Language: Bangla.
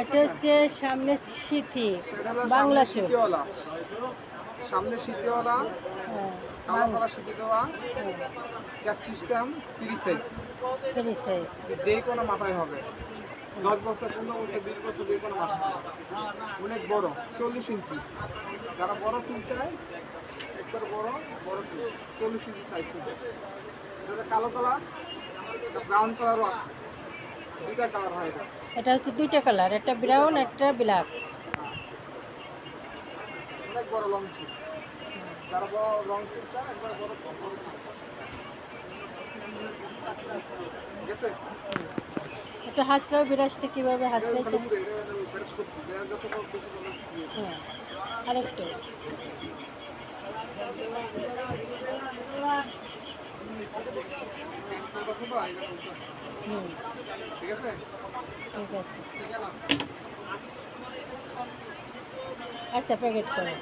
এটা হচ্ছে সামনে সিথি বাংলা সামনে সিটিওয়ালা হ্যাঁ কালো সিটি দেওয়া cap system free size. Free size. যে কোনো মাথায় হবে। দশ বছর পনেরো বছর বিশ বছর যে কোনো মাথায় হবে। অনেক বড় চল্লিশ ইঞ্চি। যারা বড় চুল চায় একবার বড় বড় চুল। চল্লিশ ইঞ্চি সাইজ কালো কালার ব্রাউন কালারও আছে। এটা হচ্ছে দুইটা কালার একটা ব্রাউন একটা ব্ল্যাক অনেক বড় লং চুল যারা বড় লং চুল চায় একবার বড় একটু হাসলেও বিরাজতে কীভাবে হাসলে। হ্যাঁ আরেকটু। হুম। ঠিক আছে। আচ্ছা প্যাকেট করো।